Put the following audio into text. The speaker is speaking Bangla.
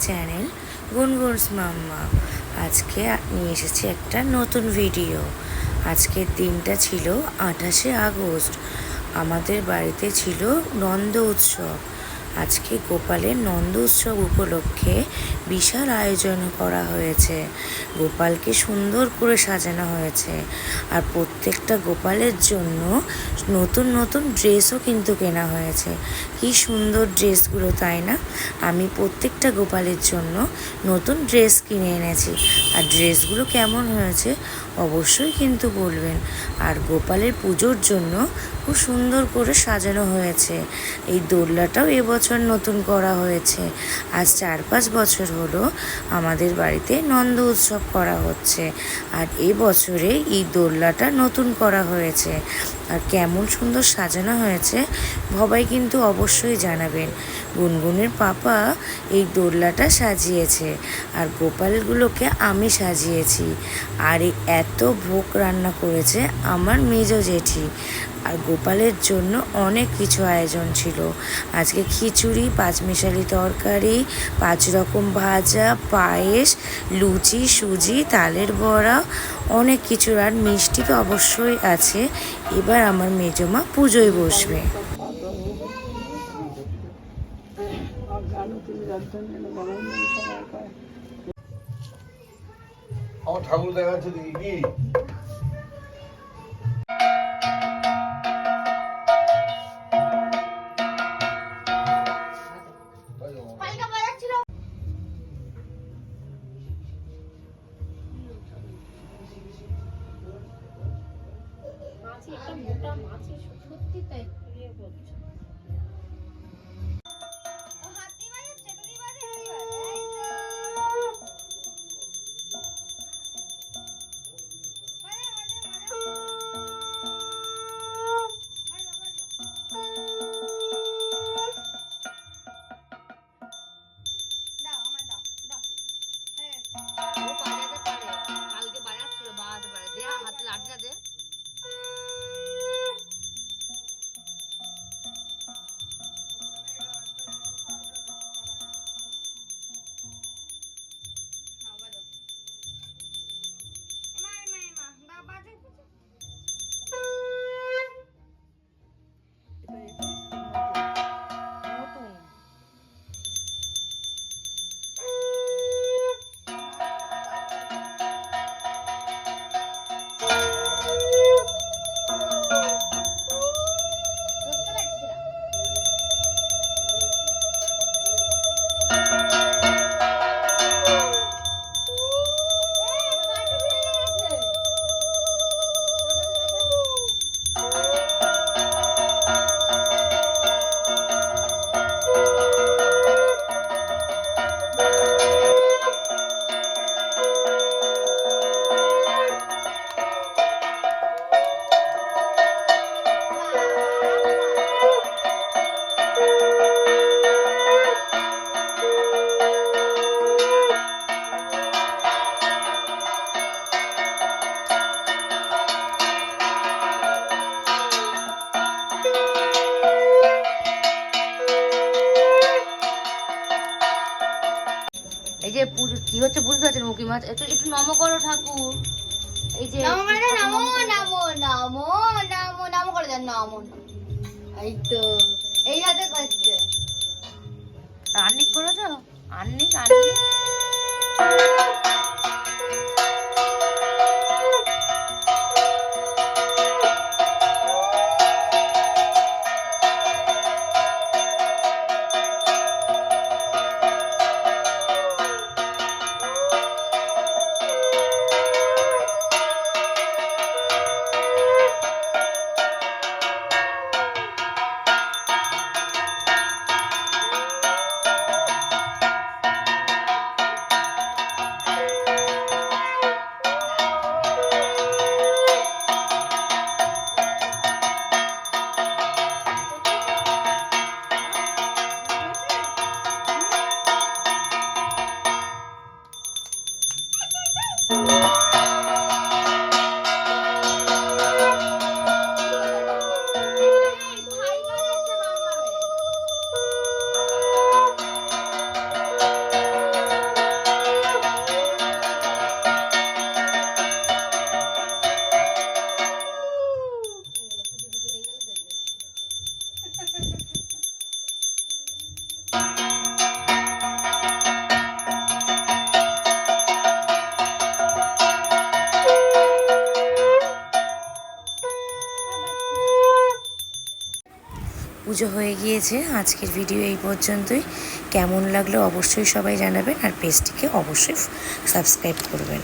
চ্যানেল গুনগুনস মাম্মা আজকে নিয়ে এসেছি একটা নতুন ভিডিও আজকের দিনটা ছিল আঠাশে আগস্ট। আমাদের বাড়িতে ছিল নন্দ উৎসব। আজকে গোপালের নন্দ উৎসব উপলক্ষে বিশাল আয়োজন করা হয়েছে। গোপালকে সুন্দর করে সাজানো হয়েছে। আর প্রত্যেকটা গোপালের জন্য নতুন নতুন ড্রেসও কিন্তু কেনা হয়েছে। কি সুন্দর ড্রেসগুলো, তাই না? আমি প্রত্যেকটা গোপালের জন্য নতুন ড্রেস কিনে এনেছি। আর ড্রেসগুলো কেমন হয়েছে অবশ্যই কিন্তু বলবেন। আর গোপালের পুজোর জন্য খুব সুন্দর করে সাজানো হয়েছে। এই দোলনাটাও এবছর নতুন করা হয়েছে। আজ চার পাঁচ বছর হলো আমাদের বাড়িতে নন্দ উৎসব করা হচ্ছে। আর এ বছরে এই দোলনাটা নতুন করা হয়েছে। আর কেমন সুন্দর সাজানো হয়েছে ভবাই কিন্তু অবশ্যই জানাবেন। গুনগুনের পাপা এই দোলনাটা সাজিয়েছে। আর গোপালগুলোকে আমি সাজিয়েছি। আর এই এত ভোগ রান্না করেছে আমার মেজ জেঠি। আর গোপালের জন্য অনেক কিছু আয়োজন ছিল। আজকে খিচুড়ি, পাঁচমিশালি তরকারি, পাঁচ রকম ভাজা, পায়েস, লুচি, সুজি, তালের বড়া, অনেক কিছু আর মিষ্টি তো অবশ্যই আছে। এবার আমার মেজমা পুজোয় বসবে। আমার ঠাকুর দেখাচ্ছে দেখি কি মাছি একটা মোটা মাছি সত্যি তাই ইয়ে করছে ও হচ্ছে বুঝতে পারছেন মুখি মাছ। একটু একটু নম করো ঠাকুর। এই যে নমো নমো নম নমো নমো করে দেন নাম। নমো। এই তো এই হাতে করছে। আর্নিক করেছ? আর্নিক আর্নিক পুজো হয়ে গিয়েছে। আজকের ভিডিও এই পর্যন্তই। কেমন লাগল অবশ্যই সবাই জানাবেন আর পেজটিকে অবশ্যই সাবস্ক্রাইব করবেন।